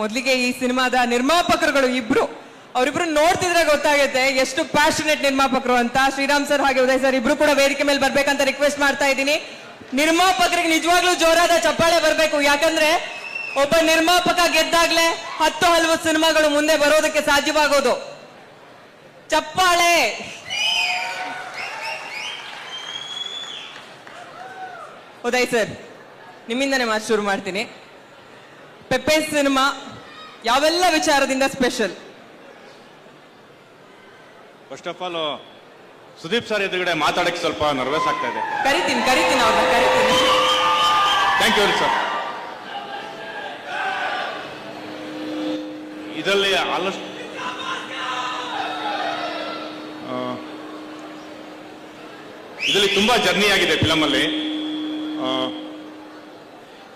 ಮೊದಲಿಗೆ ಈ ಸಿನಿಮಾದ ನಿರ್ಮಾಪಕರುಗಳು ಇಬ್ರು. ಅವರಿಬ್ರು ನೋಡ್ತಿದ್ರೆ ಗೊತ್ತಾಗುತ್ತೆ ಎಷ್ಟು ಪ್ಯಾಷನೆಟ್ ನಿರ್ಮಾಪಕರು ಅಂತ. ಶ್ರೀರಾಮ್ ಸರ್ ಹಾಗೆ ಉದಯ್ ಸರ್ ಇಬ್ರು ಕೂಡ ವೇದಿಕೆ ಮೇಲೆ ಬರ್ಬೇಕಂತ ರಿಕ್ವೆಸ್ಟ್ ಮಾಡ್ತಾ ಇದ್ದೀನಿ. ನಿರ್ಮಾಪಕರಿಗೆ ನಿಜವಾಗ್ಲೂ ಜೋರಾದ ಚಪ್ಪಾಳೆ ಬರ್ಬೇಕು. ಯಾಕಂದ್ರೆ ಒಬ್ಬ ನಿರ್ಮಾಪಕ ಗೆದ್ದಾಗ್ಲೇ ಹತ್ತು ಹಲವು ಸಿನಿಮಾಗಳು ಮುಂದೆ ಬರೋದಕ್ಕೆ ಸಾಧ್ಯವಾಗೋದು. ಚಪ್ಪಾಳೆ! ಉದಯ್ ಸರ್, ನಿಮ್ಮಿಂದನೇ ಮಾತು ಶುರು ಮಾಡ್ತೀನಿ. ಪೆಪ್ಪೆ ಸಿನಿಮಾ ಯಾವೆಲ್ಲ ವಿಚಾರದಿಂದ special first of all Sudeep sir ಎದುರುಗಡೆ ಮಾತಾಡಕ್ಕೆ ಸ್ವಲ್ಪ ನರ್ವಸ್ ಆಗ್ತಾ ಇದೆ. ಕರಿತೀನಿ ಕರಿತೀನಿ ಅವ್ರನ್ನ ಕರಿತೀನಿ. ಥ್ಯಾಂಕ್ ಯು ಸರ್ ಇದರಲ್ಲಿ ಆಲ್ಮೋಸ್ಟ್ ಇದರಲ್ಲಿ ತುಂಬಾ ಜರ್ನಿ ಆಗಿದೆ ಫಿಲಮಲ್ಲಿ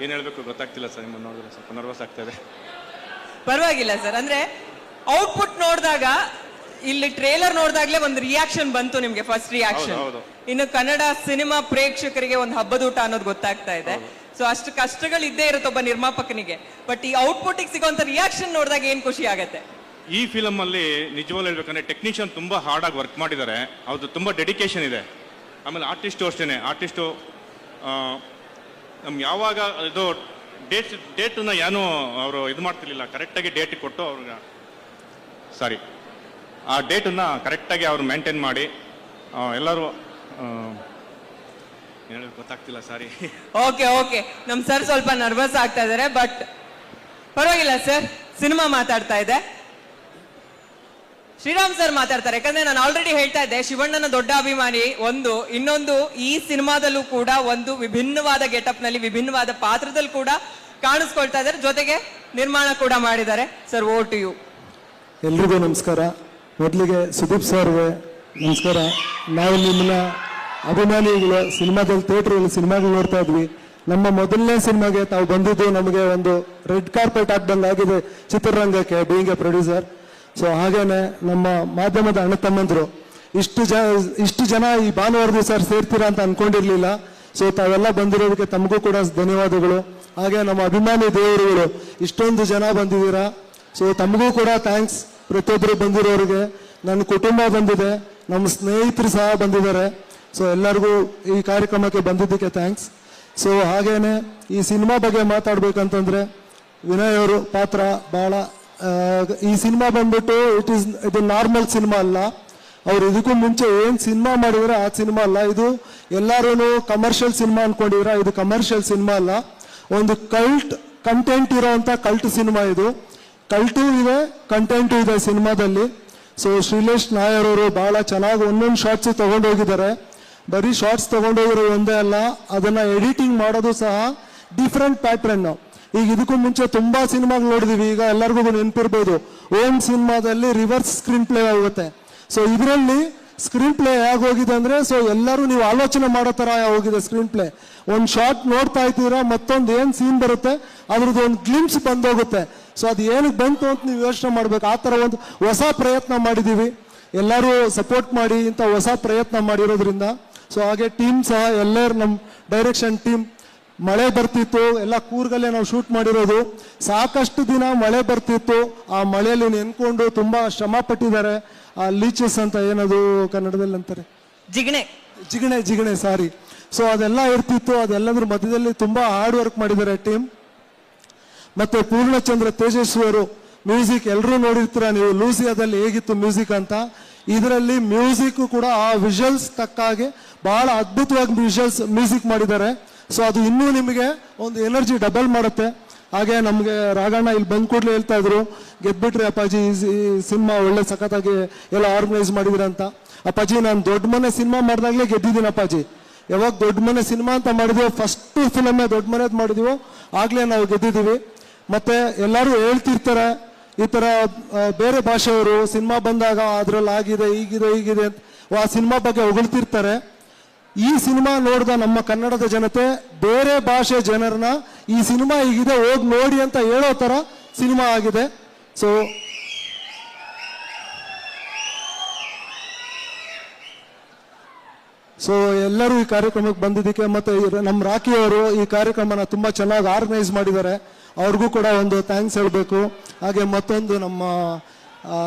ಏನು ಹೇಳಬೇಕು ಗೊತ್ತಾಗ್ತಿಲ್ಲ ಸರ್ ನಿಮ್ಮನ್ನು ನೋಡಿದ್ರೆ ಸ್ವಲ್ಪ ನರ್ವಸ್ ಆಗ್ತಾ ಇದೆ. ಪರವಾಗಿಲ್ಲ ಸರ್. ಅಂದ್ರೆ ಔಟ್ಪುಟ್ ನೋಡಿದಾಗ ಇಲ್ಲಿ ಟ್ರೇಲರ್ ನೋಡಿದಾಗ್ಲೇ ಒಂದು ರಿಯಾಕ್ಷನ್ ಬಂತು ನಿಮ್ಗೆ ಫಸ್ಟ್ ರಿಯಾಕ್ಷನ್. ಇನ್ನು ಕನ್ನಡ ಸಿನಿಮಾ ಪ್ರೇಕ್ಷಕರಿಗೆ ಒಂದು ಹಬ್ಬದ ಊಟ ಅನ್ನೋದು ಗೊತ್ತಾಗ್ತಾ ಇದೆ. ಸೊ ಅಷ್ಟು ಕಷ್ಟಗಳು ಇದ್ದೇ ಇರುತ್ತೆ ಒಬ್ಬ ನಿರ್ಮಾಪಕನಿಗೆ. ಬಟ್ ಈ ಔಟ್ಪುಟ್ ಸಿಗುವಂತ ರಿಯಾಕ್ಷನ್ ನೋಡಿದಾಗ ಏನ್ ಖುಷಿ ಆಗುತ್ತೆ? ಈ ಫಿಲಮ್ ಅಲ್ಲಿ ನಿಜವಾಗ್ಲೂ ಹೇಳ್ಬೇಕಂದ್ರೆ ಟೆಕ್ನಿಷಿಯನ್ ತುಂಬಾ ಹಾರ್ಡ್ ಆಗಿ ವರ್ಕ್ ಮಾಡಿದ್ದಾರೆ. ಅವ್ರದ್ದು ತುಂಬಾ ಡೆಡಿಕೇಶನ್ ಇದೆ. ಆಮೇಲೆ ಆರ್ಟಿಸ್ಟು ಅಷ್ಟೇನೆ. ಆರ್ಟಿಸ್ಟು ನಮ್ಗೆ ಯಾವಾಗ ಇದು ಡೇಟ್ ಡೇಟನ್ನ ಏನೂ ಅವರು ಇದು ಮಾಡ್ತಿರ್ಲಿಲ್ಲ. ಕರೆಕ್ಟಾಗಿ ಡೇಟ್ ಕೊಟ್ಟು ಅವ್ರಿಗೆ ಸಾರಿ ಆ ಡೇಟನ್ನ ಕರೆಕ್ಟಾಗಿ ಅವ್ರು ಮೇಂಟೈನ್ ಮಾಡಿ ಎಲ್ಲರೂ ಹೇಳೋದು ಗೊತ್ತಾಗ್ತಿಲ್ಲ ಸಾರಿ ಓಕೆ ಓಕೆ ನಮ್ಮ ಸರ್ ಸ್ವಲ್ಪ ನರ್ವಸ್ ಆಗ್ತಾ ಇದಾರೆ ಬಟ್ ಪರವಾಗಿಲ್ಲ ಸರ್ ಸಿನಿಮಾ ಮಾತಾಡ್ತಾ ಇದೆ. ಶ್ರೀರಾಮ್ ಸರ್ ಮಾತಾಡ್ತಾರೆ. ಯಾಕಂದ್ರೆ ನಾನು ಆಲ್ರೆಡಿ ಹೇಳ್ತಾ ಇದ್ದೆ, ಶಿವಣ್ಣನ ದೊಡ್ಡ ಅಭಿಮಾನಿ ಒಂದು. ಇನ್ನೊಂದು ಈ ಸಿನಿಮಾದಲ್ಲೂ ಕೂಡ ಒಂದು ವಿಭಿನ್ನವಾದ ಗೆಟಪ್ನಲ್ಲಿ ವಿಭಿನ್ನವಾದ ಪಾತ್ರದಲ್ಲಿ ಕೂಡ ಕಾಣಿಸ್ಕೊಳ್ತಾ ಇದ್ದಾರೆ. ಜೊತೆಗೆ ನಿರ್ಮಾಣ ಕೂಡ ಮಾಡಿದ್ದಾರೆ. ಸರ್ ಓ ಟು ಯು ಎಲ್ರಿಗೂ ನಮಸ್ಕಾರ. ಮೊದಲಿಗೆ ಸುದೀಪ್ ಸರ್ಗೆ ನಮಸ್ಕಾರ. ನಾವು ನಿಮ್ಮನ್ನ ಅಭಿಮಾನಿಗಳು, ಸಿನಿಮಾದಲ್ಲಿ ಥಿಯೇಟ್ರಲ್ಲಿ ಸಿನಿಮಾಗಳು ನೋಡ್ತಾ ಇದ್ವಿ. ನಮ್ಮ ಮೊದಲನೇ ಸಿನಿಮಾಗೆ ತಾವು ಬಂದಿದ್ದು ನಮಗೆ ಒಂದು ರೆಡ್ ಕಾರ್ಪೆಟ್ ಹಾಕ್ದಂಗೆ ಆಗಿದೆ ಚಿತ್ರರಂಗಕ್ಕೆ ಬೀಯಿಂಗ್ ಎ ಪ್ರೊಡ್ಯೂಸರ್ ಸೊ ಹಾಗೇನೆ ನಮ್ಮ ಮಾಧ್ಯಮದ ಅಣ್ಣ ತಮ್ಮಂದ್ರು, ಇಷ್ಟು ಜ, ಇಷ್ಟು ಜನ ಈ ಭಾನುವಾರ ಸರ್ ಸೇರ್ತೀರಾ ಅಂತ ಅನ್ಕೊಂಡಿರ್ಲಿಲ್ಲ. ಸೊ ತಾವೆಲ್ಲ ಬಂದಿರೋದಕ್ಕೆ ತಮಗೂ ಕೂಡ ಧನ್ಯವಾದಗಳು. ಹಾಗೆ ನಮ್ಮ ಅಭಿಮಾನಿ ದೇವರುಗಳು, ಇಷ್ಟೊಂದು ಜನ ಬಂದಿದ್ದೀರಾ? ಸೊ ತಮಗೂ ಕೂಡ ಥ್ಯಾಂಕ್ಸ್ ಪ್ರತಿಯೊಬ್ಬರು ಬಂದಿರೋರಿಗೆ. ನನ್ನ ಕುಟುಂಬ ಬಂದಿದೆ. ನಮ್ಮ ಸ್ನೇಹಿತರು ಸಹ ಬಂದಿದ್ದಾರೆ. ಸೊ ಎಲ್ಲರಿಗೂ ಈ ಕಾರ್ಯಕ್ರಮಕ್ಕೆ ಬಂದಿದ್ದಕ್ಕೆ ಥ್ಯಾಂಕ್ಸ್ ಸೊ ಹಾಗೇನೆ ಈ ಸಿನಿಮಾ ಬಗ್ಗೆ ಮಾತಾಡ್ಬೇಕಂತಂದ್ರೆ ವಿನಯ್ ಅವರು ಪಾತ್ರ ಬಹಳ ಈ ಸಿನಿಮಾ ಬಂದ್ಬಿಟ್ಟು ಇಟ್ ಈಸ್ ಇದು ನಾರ್ಮಲ್ ಸಿನಿಮಾ ಅಲ್ಲ. ಅವ್ರು ಇದಕ್ಕೂ ಮುಂಚೆ ಏನ್ ಸಿನಿಮಾ ಮಾಡಿದ್ರೆ ಆ ಸಿನಿಮಾ ಅಲ್ಲ. ಇದು ಎಲ್ಲರೂ ಕಮರ್ಷಿಯಲ್ ಸಿನಿಮಾ ಅನ್ಕೊಂಡಿದ್ರ? ಇದು ಕಮರ್ಷಿಯಲ್ ಸಿನಿಮಾ ಅಲ್ಲ. ಒಂದು ಕಲ್ಟ್ ಕಂಟೆಂಟ್ ಇರೋವಂಥ ಕಲ್ಟ್ ಸಿನಿಮಾ ಇದು. ಕಲ್ಟು ಇದೆ ಕಂಟೆಂಟು ಇದೆ ಸಿನಿಮಾದಲ್ಲಿ. ಸೊ ಶ್ರೀಲೇಶ್ ನಾಯರ್ ಅವರು ಬಹಳ ಚೆನ್ನಾಗಿ ಒಂದೊಂದು ಶಾರ್ಟ್ಸ್ ತಗೊಂಡೋಗಿದ್ದಾರೆ ಬರೀ ಶಾರ್ಟ್ಸ್ ತಗೊಂಡೋಗಿರೋ ಒಂದೇ ಅಲ್ಲ, ಅದನ್ನ ಎಡಿಟಿಂಗ್ ಮಾಡೋದು ಸಹ ಡಿಫ್ರೆಂಟ್ ಪ್ಯಾಟ್ರನ್ ಈಗ ಇದಕ್ಕೂ ಮುಂಚೆ ತುಂಬಾ ಸಿನಿಮಾಗಳು ನೋಡಿದೀವಿ. ಈಗ ಎಲ್ಲರಿಗೂ ನೆನಪಿರ್ಬೋದು. ಓಮ್ ಸಿನಿಮಾದಲ್ಲಿ ರಿವರ್ಸ್ ಸ್ಕ್ರೀನ್ ಪ್ಲೇ ಆಗುತ್ತೆ. ಸೊ ಇದರಲ್ಲಿ ಸ್ಕ್ರೀನ್ ಪ್ಲೇ ಹೋಗಿದೆ ಅಂದ್ರೆ ಸೊ ಎಲ್ಲರೂ ನೀವು ಆಲೋಚನೆ ಮಾಡೋ ತರ ಹೋಗಿದೆ ಸ್ಕ್ರೀನ್ ಪ್ಲೇ ಒಂದು ಶಾರ್ಟ್ ನೋಡ್ತಾ ಇದ್ದೀರಾ, ಮತ್ತೊಂದು ಏನ್ ಸೀನ್ ಬರುತ್ತೆ, ಅದ್ರದ್ದು ಒಂದು ಗ್ಲಿಮ್ಸ್ ಬಂದೋಗುತ್ತೆ. ಸೊ ಅದು ಏನಕ್ಕೆ ಬಂತು ಅಂತ ನೀವು ಯೋಚನೆ ಮಾಡ್ಬೇಕು. ಆ ತರ ಒಂದು ಹೊಸ ಪ್ರಯತ್ನ ಮಾಡಿದೀವಿ ಎಲ್ಲರೂ ಸಪೋರ್ಟ್ ಮಾಡಿ ಇಂಥ ಹೊಸ ಪ್ರಯತ್ನ ಮಾಡಿರೋದ್ರಿಂದ. ಸೊ ಹಾಗೆ ಟೀಮ್ ಸಹ ಎಲ್ಲರೂ ನಮ್ಮ ಡೈರೆಕ್ಷನ್ ಟೀಮ್ ಮಳೆ ಬರ್ತಿತ್ತು ಎಲ್ಲ ಕೂರ್ಗಲ್ಲೇ ನಾವು ಶೂಟ್ ಮಾಡಿರೋದು. ಸಾಕಷ್ಟು ದಿನ ಮಳೆ ಬರ್ತಿತ್ತು. ಆ ಮಳೆಯಲ್ಲಿ ನೆನ್ಕೊಂಡು ತುಂಬಾ ಶ್ರಮ ಪಟ್ಟಿದ್ದಾರೆ. ಆ ಲೀಚಸ್ ಅಂತ ಏನದು ಕನ್ನಡದಲ್ಲಿ ಅಂತಾರೆ? ಜಿಗಣೆ. ಜಿಗಣೆ ಜಿಗಣೆ ಸಾರಿ. ಸೊ ಅದೆಲ್ಲ ಇರ್ತಿತ್ತು. ಅದೆಲ್ಲದ್ರ ಮಧ್ಯದಲ್ಲಿ ತುಂಬಾ ಹಾರ್ಡ್ ವರ್ಕ್ ಮಾಡಿದ್ದಾರೆ ಟೀಮ್ ಮತ್ತೆ ಪೂರ್ಣಚಂದ್ರ ತೇಜಸ್ವಿ ಅವರು ಮ್ಯೂಸಿಕ್ ಎಲ್ಲರೂ ನೋಡಿರ್ತೀರ ನೀವು? ಲೂಸಿಯಾದಲ್ಲಿ ಹೇಗಿತ್ತು ಮ್ಯೂಸಿಕ್ ಅಂತ? ಇದರಲ್ಲಿ ಮ್ಯೂಸಿಕ್ ಕೂಡ ಆ ವಿಜುವಲ್ಸ್ ತಕ್ಕ ಹಾಗೆ ಬಹಳ ಅದ್ಭುತವಾಗಿ ವಿಜುವಲ್ಸ್ ಮ್ಯೂಸಿಕ್ ಮಾಡಿದ್ದಾರೆ. ಸೊ ಅದು ಇನ್ನೂ ನಿಮಗೆ ಒಂದು ಎನರ್ಜಿ ಡಬಲ್ ಮಾಡುತ್ತೆ. ಹಾಗೆ ನಮಗೆ ರಾಗಣ್ಣ ಇಲ್ಲಿ ಬಂದ ಕೂಡಲೇ ಹೇಳ್ತಾ ಇದ್ರು ಗೆದ್ಬಿಟ್ರಿ ಅಪ್ಪಾಜಿ, ಈ ಸಿನಿಮಾ ಒಳ್ಳೆ ಸಖತ್ತಾಗಿ ಎಲ್ಲ ಆರ್ಗನೈಸ್ ಮಾಡಿದ್ರಿ ಅಂತ. ಅಪ್ಪಾಜಿ, ನಾನು ದೊಡ್ಡ ಮನೆ ಸಿನಿಮಾ ಮಾಡಿದಾಗಲೇ ಗೆದ್ದಿದ್ದೀನಿ ಅಪ್ಪಾಜಿ. ಯಾವಾಗ ದೊಡ್ಡ ಮನೆ ಸಿನಿಮಾ ಅಂತ ಮಾಡಿದೀವೋ ಫಸ್ಟ್ ಫಿಲಮೇ ದೊಡ್ಡ ಮನೆದು ಮಾಡಿದೀವೋ, ಆಗ್ಲೇ ನಾವು ಗೆದ್ದಿದ್ದೀವಿ ಮತ್ತೆ ಎಲ್ಲರೂ ಹೇಳ್ತಿರ್ತಾರೆ, ಈ ತರ ಬೇರೆ ಭಾಷೆಯವರು ಸಿನಿಮಾ ಬಂದಾಗ ಅದ್ರಲ್ಲಿ ಆಗಿದೆ ಹೀಗಿದೆ ಹೀಗಿದೆ ಅಂತ. ಆ ಸಿನಿಮಾ ಬಗ್ಗೆ ಹೊಗಳ್ತಿರ್ತಾರೆ. ಈ ಸಿನಿಮಾ ನೋಡಿದ ನಮ್ಮ ಕನ್ನಡದ ಜನತೆ, ಬೇರೆ ಭಾಷೆ ಜನರನ್ನ ಈ ಸಿನಿಮಾ ಹೀಗಿದೆ, ಹೋಗಿ ನೋಡಿ ಅಂತ ಹೇಳೋ ಥರ ಸಿನಿಮಾ ಆಗಿದೆ. ಸೊ ಸೊ ಎಲ್ಲರೂ ಈ ಕಾರ್ಯಕ್ರಮಕ್ಕೆ ಬಂದಿದ್ದಕ್ಕೆ ಮತ್ತೆ ನಮ್ಮ ರಾಖಿ ಅವರು ಈ ಕಾರ್ಯಕ್ರಮನ ತುಂಬಾ ಚೆನ್ನಾಗಿ ಆರ್ಗನೈಸ್ ಮಾಡಿದ್ದಾರೆ. ಅವ್ರಿಗೂ ಕೂಡ ಒಂದು ಥ್ಯಾಂಕ್ಸ್ ಹೇಳಬೇಕು. ಹಾಗೆ ಮತ್ತೊಂದು ನಮ್ಮ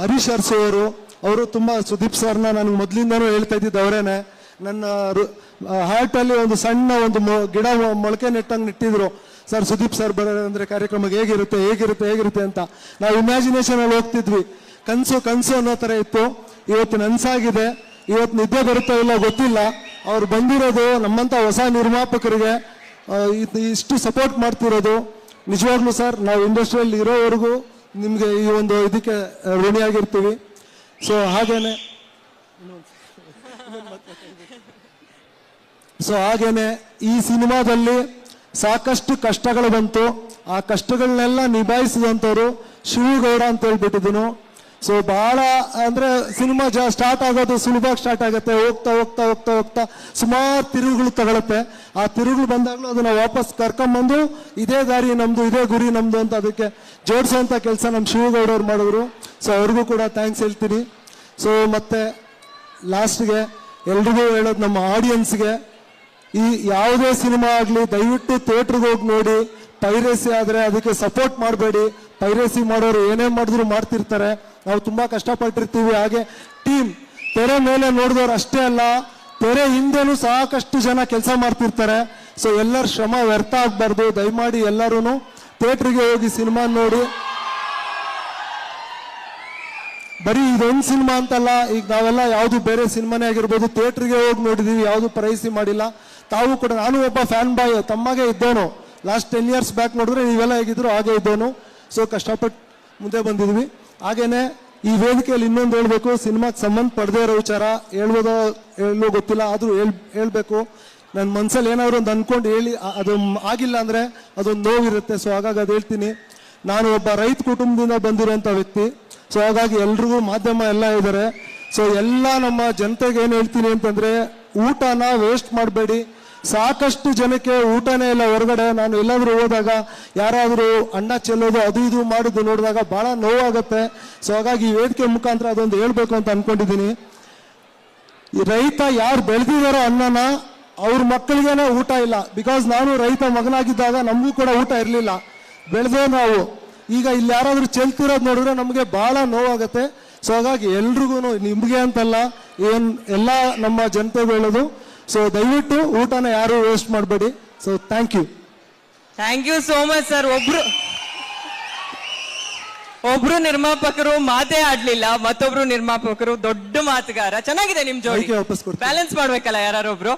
ಹರೀಶ್ ಅರ್ಸು ಅವರು ಅವರು ತುಂಬ ಸುದೀಪ್ ಸರ್ನ ನನಗೆ ಮೊದಲಿಂದನೂ ಹೇಳ್ತಾ ಇದ್ದಿದ್ದು ಅವರೇನೆ. ನನ್ನ ಹಾರ್ಟ್ ಅಲ್ಲಿ ಒಂದು ಸಣ್ಣ ಒಂದು ಗಿಡ ಮೊಳಕೆ ನೆಟ್ಟಂಗೆ ನೆಟ್ಟಿದ್ರು. ಸರ್, ಸುದೀಪ್ ಸರ್ ಬರೋದಂದ್ರೆ ಕಾರ್ಯಕ್ರಮ ಹೇಗಿರುತ್ತೆ ಹೇಗಿರುತ್ತೆ ಹೇಗಿರುತ್ತೆ ಅಂತ. ನಾವು ಇಮ್ಯಾಜಿನೇಷನಲ್ಲಿ ಹೋಗ್ತಿದ್ವಿ. ಕನ್ಸು ಕನ್ಸು ಅನ್ನೋ ತರ ಇತ್ತು. ಇವತ್ತು ನನ್ಸಾಗಿದೆ. ಇವತ್ತು ನಿದ್ದೆ ಬರುತ್ತೋ ಇಲ್ಲ ಗೊತ್ತಿಲ್ಲ. ಅವ್ರು ಬಂದಿರೋದು ನಮ್ಮಂತ ಹೊಸ ನಿರ್ಮಾಪಕರಿಗೆ ಇಷ್ಟು ಸಪೋರ್ಟ್ ಮಾಡ್ತಿರೋದು. ನಿಜವಾಗ್ಲೂ ಸರ್, ನಾವು ಇಂಡಸ್ಟ್ರಿಯಲ್ಲಿ ಇರೋವರೆಗೂ ನಿಮಗೆ ಈ ಒಂದು ಇದಕ್ಕೆ ಋಣಿಯಾಗಿರ್ತೀವಿ. ಸೊ ಹಾಗೇನೆ. ಸೊ ಹಾಗೇನೆ ಈ ಸಿನಿಮಾದಲ್ಲಿ ಸಾಕಷ್ಟು ಕಷ್ಟಗಳು ಬಂತು. ಆ ಕಷ್ಟಗಳನ್ನೆಲ್ಲ ನಿಭಾಯಿಸಿದಂಥವ್ರು ಶಿವಗೌಡ ಅಂತ ಹೇಳ್ಬಿಟ್ಟಿದ್ದೀನಿ. ಸೊ ಬಹಳ ಅಂದ್ರೆ ಸಿನಿಮಾ ಜಾ ಸ್ಟಾರ್ಟ್ ಆಗೋದು ಸುಲಭವಾಗಿ ಸ್ಟಾರ್ಟ್ ಆಗುತ್ತೆ. ಹೋಗ್ತಾ ಹೋಗ್ತಾ ಹೋಗ್ತಾ ಹೋಗ್ತಾ ಸುಮಾರು ತಿರುವುಗಳು ತಗೊಳುತ್ತೆ. ಆ ತಿರುಗಳು ಬಂದಾಗಲೂ ಅದನ್ನ ವಾಪಸ್ ಕರ್ಕೊಂಬಂದು ಇದೇ ದಾರಿ ನಮ್ದು, ಇದೇ ಗುರಿ ನಮ್ದು ಅಂತ ಅದಕ್ಕೆ ಜೋಡಿಸೋಂಥ ಕೆಲಸ ನಮ್ಮ ಶಿವಗೌಡವ್ರು ಮಾಡಿದ್ರು. ಸೊ ಅವ್ರಿಗೂ ಕೂಡ ಥ್ಯಾಂಕ್ಸ್ ಹೇಳ್ತೀನಿ. ಸೊ ಮತ್ತೆ ಲಾಸ್ಟ್ಗೆ ಎಲ್ರಿಗೂ ಹೇಳೋದು ನಮ್ಮ ಆಡಿಯನ್ಸ್ಗೆ ಈ ಯಾವುದೇ ಸಿನಿಮಾ ಆಗಲಿ, ದಯವಿಟ್ಟು ಥಿಯೇಟ್ರಿಗೆ ಹೋಗಿ ನೋಡಿ. ಪೈರೇಸಿ ಆದರೆ ಅದಕ್ಕೆ ಸಪೋರ್ಟ್ ಮಾಡಬೇಡಿ. ಪೈರೇಸಿ ಮಾಡೋರು ಏನೇ ಮಾಡಿದ್ರು ಮಾಡ್ತಿರ್ತಾರೆ. ನಾವು ತುಂಬ ಕಷ್ಟಪಟ್ಟಿರ್ತೀವಿ. ಹಾಗೆ ಟೀಮ್ ತೆರೆ ಮೇಲೆ ನೋಡಿದವ್ರು ಅಷ್ಟೇ ಅಲ್ಲ, ತೆರೆ ಹಿಂದೆನೂ ಸಾಕಷ್ಟು ಜನ ಕೆಲಸ ಮಾಡ್ತಿರ್ತಾರೆ. ಸೊ ಎಲ್ಲರ ಶ್ರಮ ವ್ಯರ್ಥ ಆಗಬಾರ್ದು. ದಯಮಾಡಿ ಎಲ್ಲರೂ ಥಿಯೇಟ್ರಿಗೆ ಹೋಗಿ ಸಿನಿಮಾ ನೋಡಿ. ಬರೀ ಇದೊಂದು ಸಿನಿಮಾ ಅಂತಲ್ಲ, ಈಗ ನಾವೆಲ್ಲ ಯಾವುದು ಬೇರೆ ಸಿನಿಮಾನೇ ಆಗಿರ್ಬೋದು. ಥಿಯೇಟ್ರಿಗೆ ಹೋಗಿ ನೋಡಿದೀವಿ, ಯಾವುದು ಪ್ರೈಸಿ ಮಾಡಿಲ್ಲ. ತಾವು ಕೂಡ ನಾನು ಒಬ್ಬ ಫ್ಯಾನ್ ಬಾಯ್ ತಮ್ಮಾಗೆ ಇದ್ದೇನು. ಲಾಸ್ಟ್ ಟೆನ್ ಇಯರ್ಸ್ ಬ್ಯಾಕ್ ನೋಡಿದ್ರೆ ನೀವೆಲ್ಲ ಹೇಗಿದ್ರು ಹಾಗೆ ಇದ್ದೇನು. ಸೊ ಕಷ್ಟಪಟ್ಟು ಮುಂದೆ ಬಂದಿದ್ವಿ. ಹಾಗೇನೆ ಈ ವೇದಿಕೆಯಲ್ಲಿ ಇನ್ನೊಂದು ಹೇಳಬೇಕು, ಸಿನಿಮಾಕ್ಕೆ ಸಂಬಂಧ ಪಡೆದೇ ಇರೋ ವಿಚಾರ ಹೇಳ್ಬೋದೋ ಹೇಳೋ ಗೊತ್ತಿಲ್ಲ, ಆದರೂ ಹೇಳ್, ಹೇಳ್ಬೇಕು. ನನ್ನ ಮನಸ್ಸಲ್ಲಿ ಏನಾದ್ರು ಒಂದು ಅಂದ್ಕೊಂಡು ಹೇಳಿ ಅದು ಆಗಿಲ್ಲ ಅಂದರೆ ಅದೊಂದು ನೋವಿರುತ್ತೆ. ಸೊ ಹಾಗಾಗಿ ಅದು ಹೇಳ್ತೀನಿ. ನಾನು ಒಬ್ಬ ರೈತ ಕುಟುಂಬದಿಂದ ಬಂದಿರೋಂಥ ವ್ಯಕ್ತಿ. ಸೊ ಹಾಗಾಗಿ ಎಲ್ರಿಗೂ ಮಾಧ್ಯಮ ಎಲ್ಲ ಇದ್ದಾರೆ ಸೊ ಎಲ್ಲ ನಮ್ಮ ಜನತೆಗೆ ಏನು ಹೇಳ್ತೀನಿ ಅಂತಂದರೆ, ಊಟನ ವೇಸ್ಟ್ ಮಾಡಬೇಡಿ. ಸಾಕಷ್ಟು ಜನಕ್ಕೆ ಊಟನೇ ಇಲ್ಲ ಹೊರಗಡೆ. ನಾನು ಎಲ್ಲಾದರೂ ಹೋದಾಗ ಯಾರಾದರೂ ಅಣ್ಣ ಚೆಲ್ಲೋದು ಅದು ಇದು ಮಾಡೋದು ನೋಡಿದಾಗ ಬಹಳ ನೋವಾಗುತ್ತೆ. ಸೊ ಹಾಗಾಗಿ ವೇದಿಕೆ ಮುಖಾಂತರ ಅದೊಂದು ಹೇಳ್ಬೇಕು ಅಂತ ಅನ್ಕೊಂಡಿದ್ದೀನಿ. ಈ ರೈತ ಯಾರು ಬೆಳೆದಿದ್ದಾರೋ ಅನ್ನನ ಅವ್ರ ಮಕ್ಕಳಿಗೇನೆ ಊಟ ಇಲ್ಲ. ಬಿಕಾಸ್ ನಾನು ರೈತ ಮಗನಾಗಿದ್ದಾಗ ನಮಗೂ ಕೂಡ ಊಟ ಇರಲಿಲ್ಲ. ಬೆಳೆದೇ ನಾವು. ಈಗ ಇಲ್ಲಿ ಯಾರಾದರೂ ಚೆಲ್ತಿರೋದು ನೋಡಿದ್ರೆ ನಮಗೆ ಬಹಳ ನೋವಾಗುತ್ತೆ. ಸೊ ಹಾಗಾಗಿ ಎಲ್ರಿಗೂ ನಿಮಗೆ ಅಂತಲ್ಲ ಏನು ಎಲ್ಲ ನಮ್ಮ ಜನತೆಗೂ ಹೇಳೋದು. ಸೊ ದಯವಿಟ್ಟು ಊಟನ ಯಾರು ವೇಸ್ಟ್ ಮಾಡಬೇಡಿ. So thank you thank you so much sir ಒಬ್ರು ಒಬ್ರು ನಿರ್ಮಾಪಕರು ಮಾತೇ ಆಡ್ಲಿಲ್ಲ ಮತ್ತೊಬ್ರು ನಿರ್ಮಾಪಕರು ದೊಡ್ಡ ಮಾತುಗಾರ. ಚೆನ್ನಾಗಿದೆ ನಿಮ್ ಜೋಡಿ. ಬ್ಯಾಲೆನ್ಸ್ ಮಾಡ್ಬೇಕಲ್ಲ ಯಾರು ಒಬ್ರು